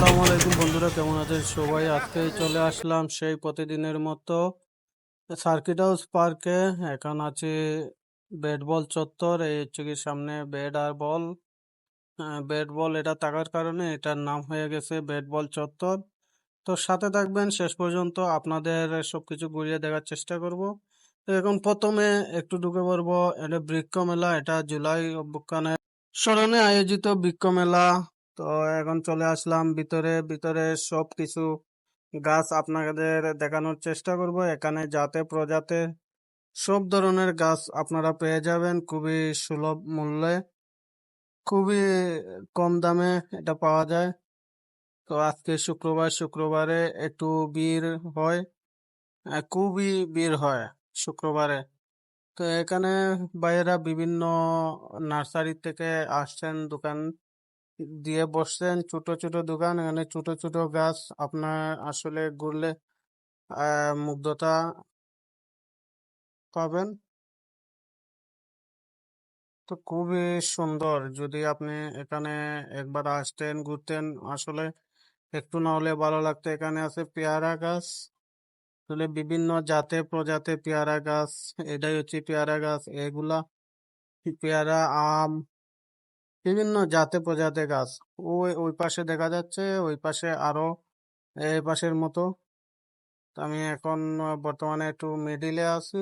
আসসালামু আলাইকুম বন্ধুরা, কেমন আছেন? সবাই আজকে চলে আসলাম সেই প্রতিদিনের মতো সার্কিট হাউস পার্কে। এখন আছে ব্যাট বল চত্বর, এই হচ্ছে কি সামনে ব্যাট আর বল। ব্যাট বল এটা থাকার কারণে এটার নাম হয়ে গেছে ব্যাট বল চত্বর। তো সাথে থাকবেন, শেষ পর্যন্ত আপনাদের সবকিছু ঘুরিয়ে দেখার চেষ্টা করব। এখন প্রথমে একটু ঢুকে পড়ব, এটা বৃক্ষ মেলা, এটা জুলাই অভ্যুত্থানের স্মরণে আয়োজিত বৃক্ষ মেলা। তো এখন চলে আসলাম ভিতরে ভিতরে সব কিছু গাছ আপনাদের দেখানোর চেষ্টা করব। এখানে জাতে প্রজাতে সব ধরনের গাছ আপনারা পেয়ে যাবেন, খুবই সুলভ মূল্যে, খুবই কম দামে এটা পাওয়া যায়। তো আজকে শুক্রবার, শুক্রবারে একটু ভিড় হয় খুবই ভিড় হয় শুক্রবারে। তো এখানে ভাইয়েরা বিভিন্ন নার্সারি থেকে আসছেন দোকান দিয়ে বসছেন ছোট ছোট দোকান। এখানে ছোট ছোট গাছ আপনার আসলে ঘুরলে মুগ্ধতা পাবেন। তো খুবই সুন্দর। যদি আপনি এখানে একবার আসতেন, ঘুরতেন, আসলে একটু না হলে ভালো লাগতো। এখানে আছে পেয়ারা গাছ। আসলে বিভিন্ন জাতে প্রজাতে পেয়ারা গাছ। এটাই হচ্ছে পেয়ারা গাছ। এগুলা পেয়ারা, আম বিভিন্ন জাতে প্রজাতে গাছ। ওই ওই পাশে দেখা যাচ্ছে, ওই পাশে আরও এই পাশের মতো। আমি এখন বর্তমানে একটু মিডিলে আছি।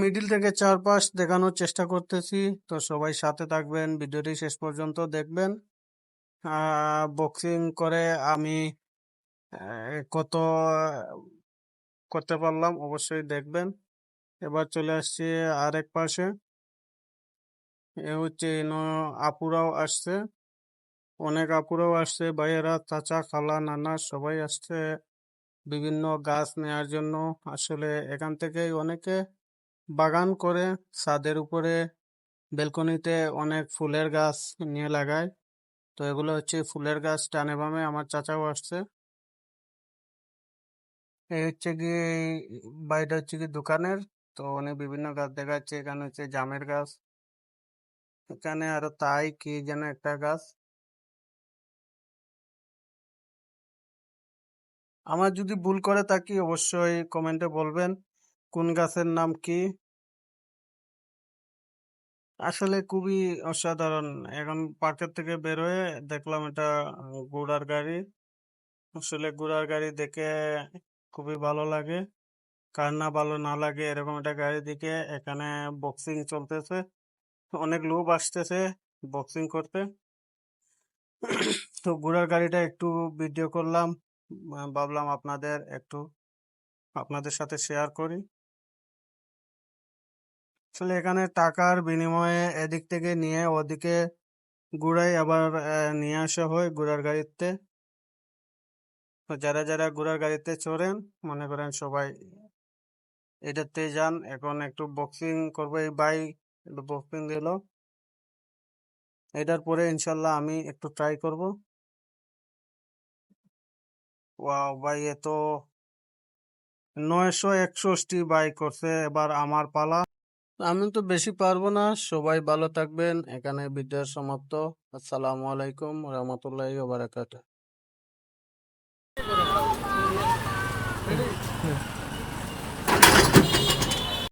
মিডিল থেকে চারপাশ দেখানোর চেষ্টা করতেছি। তো সবাই সাথে থাকবেন, ভিডিওটি শেষ পর্যন্ত দেখবেন। বক্সিং করে আমি কত, করতে পারলাম অবশ্যই দেখবেন। এবার চলে আসছি আরেক পাশে। এ হচ্ছে আপুরাও আসছে। অনেক আপুরাও আসছে, ভাইয়েরা চাচা, খালা, নানা সবাই আসছে বিভিন্ন গাছ নেয়ার জন্য। আসলে এখান থেকেই অনেকে বাগান করে, ছাদের উপরে, বেলকনিতে অনেক ফুলের গাছ নিয়ে লাগায়। তো এগুলো হচ্ছে ফুলের গাছ টানে বামে, আমার চাচাও আসছে। এই হচ্ছে কি বাড়িটা হচ্ছে কি দোকানের, তো অনেক বিভিন্ন গাছ দেখা যাচ্ছে এখানে হচ্ছে জামের গাছ এখানে আরও তাই কি যেন একটা গাছ। আমার যদি ভুল করে থাকি অবশ্যই কমেন্টে বলবেন। কোন গাছের নাম কি? আসলে খুবই অসাধারণ। এখন পার্কের থেকে বের হয়ে দেখলাম এটা ঘোড়ার গাড়ি। আসলে ঘোড়ার গাড়ি দেখে খুবই ভালো লাগে। কার না ভালো না লাগে এরকম একটা গাড়ি দেখে এখানে বক্সিং চলতেছে। অনেক লোক আসতেছে বক্সিং করতে। তো ঘোড়ার গাড়িটা একটু ভিডিও করলাম ভাবলাম আপনাদের একটু আপনাদের সাথে শেয়ার করি। আসলে এখানে টাকার বিনিময়ে এদিক থেকে নিয়ে ওদিকে ঘুরাই আবার নিয়ে আসা হয় ঘোড়ার গাড়িতে। তো যারা যারা ঘোড়ার গাড়িতে চড়েন, মনে করেন সবাই এটাতে যান। এখন একটু বক্সিং করব এই ভাই একটু দিল এটার পরে ইনশাল্লাহ আমি একটু ট্রাই করব। ওয়াও ভাই, এ তো নয়শো একষট্টি বাই করছে এবার আমার পালা। আমি তো বেশি পারব না, সবাই ভালো থাকবেন। এখানে ভিডিও সমাপ্ত। আসসালামু আলাইকুম রহমতুল্লাহি ওয়া বারাকাতুহু।